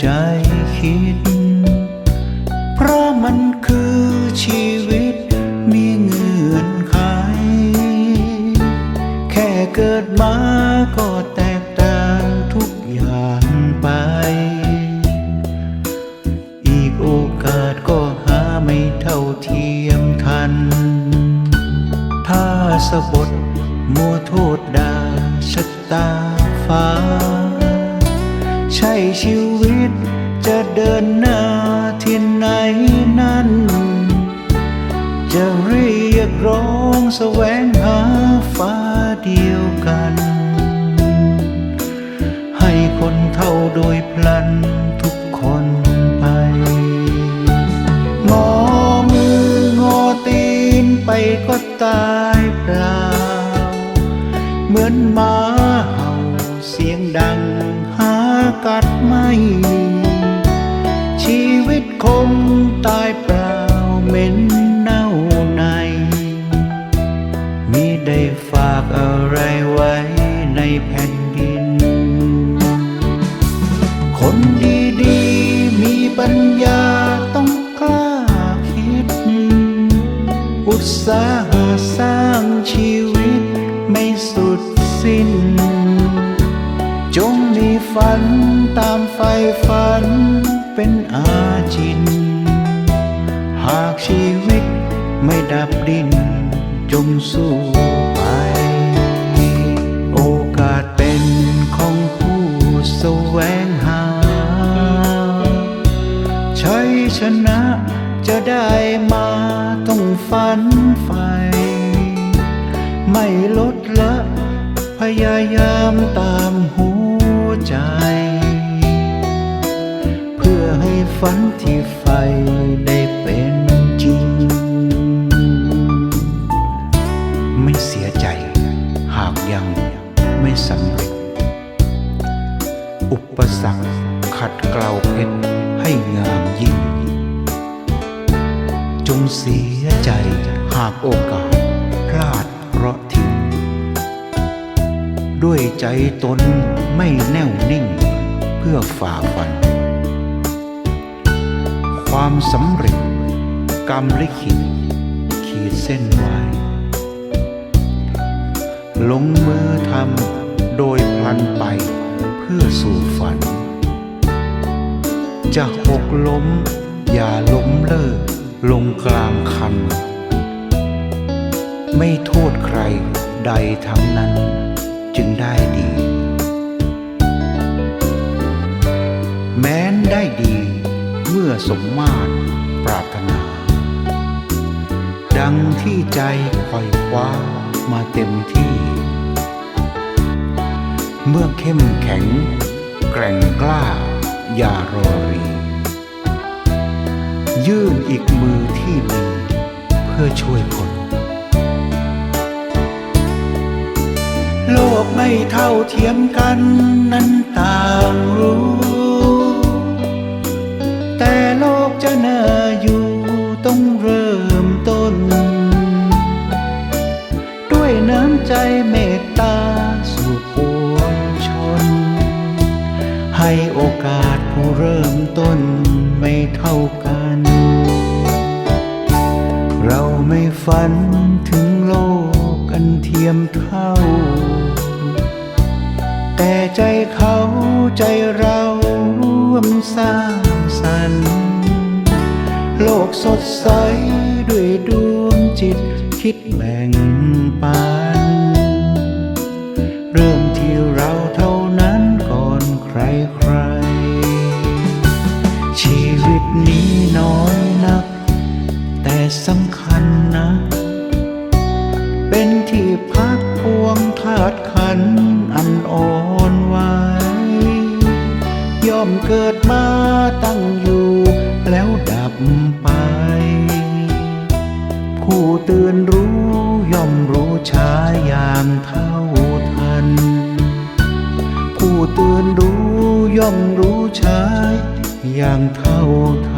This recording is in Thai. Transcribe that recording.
ใจคิด เพราะมันคือชีวิตมีเงื่อนไข แค่เกิดมาก็แตกต่างทุกอย่างไป อีกโอกาสก็หาไม่เท่าเทียมทัน ถ้าสะบดมัวโทษดาชะตาฟ้า ใช่ชีว จะเดินหน้าที่ไหนนั้น จะเรียกร้องแสวงหาฟ้าเดียวกัน ให้คนเท่าโดยพลันทุกคนไป งอมืองอตีนไปก็ตายเปล่า เหมือนมา ไม่มี ชีวิตคงตายเปล่าเหม็นเน่าใน มีได้ฝากอะไรไว้ในแผ่นดิน คนดีๆ มีปัญญาต้องกล้าคิด อุตสาหะสร้างชีวิตไม่สุดสิ้น จงมีฝัน ตามไฟฝันเป็นอาจิน หากชีวิตไม่ดับดิน จงสู้ไป โอกาสเป็นของผู้แสวงหา ชัยชนะจะได้มาต้องฝันใฝ่ไม่ลดละ พยายามตามหัวใจ ฝันที่ใฝ่ได้เป็นจริง ไม่เสียใจหากยังไม่สำเร็จ อุปสรรคขัดเกลาเพชรให้งามยิ่ง จงเสียใจหากโอกาสพลาดเพราะทิ้งด้วยใจตนไม่แน่วนิ่งเพื่อฝ่าฟัน ความสำเร็จ กรรมลิขิต ขีดเส้นไว้ ลงมือทำโดยพลันไปเพื่อสู่ฝัน จะหกล้ม อย่าล้มเลิกลงกลางคัน ไม่โทษใครใดทั้งนั้นจึงได้ สมมาตรปรารถนา ดังที่ใจคอยคว้ามาเต็มที่ เมื่อเข้มแข็ง แกร่งกล้า อย่ารอรี ยื่นอีกมือที่มีเพื่อช่วยคนโลกไม่เท่าเทียมกันนั้นต่างรู้ ใจเมตตาสู่ปวงชน ให้โอกาสผู้เริ่มต้นไม่เท่ากัน เราไม่ฝันถึงโลกกันเทียมเท่า แต่ใจเขาใจเราร่วมสร้างสรรค์โลกสดใสด้วยดวงจิตคิดแบ่งปัน นี้น้อยนัก แต่สำคัญนะ เป็นที่พักพวงธาตุขันอันอ่อนไหวย่อมเกิดมาตั้งอยู่ แล้วดับไป ผู้ตื่นรู้ย่อมรู้ช้ายามเท่าทัน ผู้ตื่นรู้ย่อมรู้ช้า อย่างเท่าทัน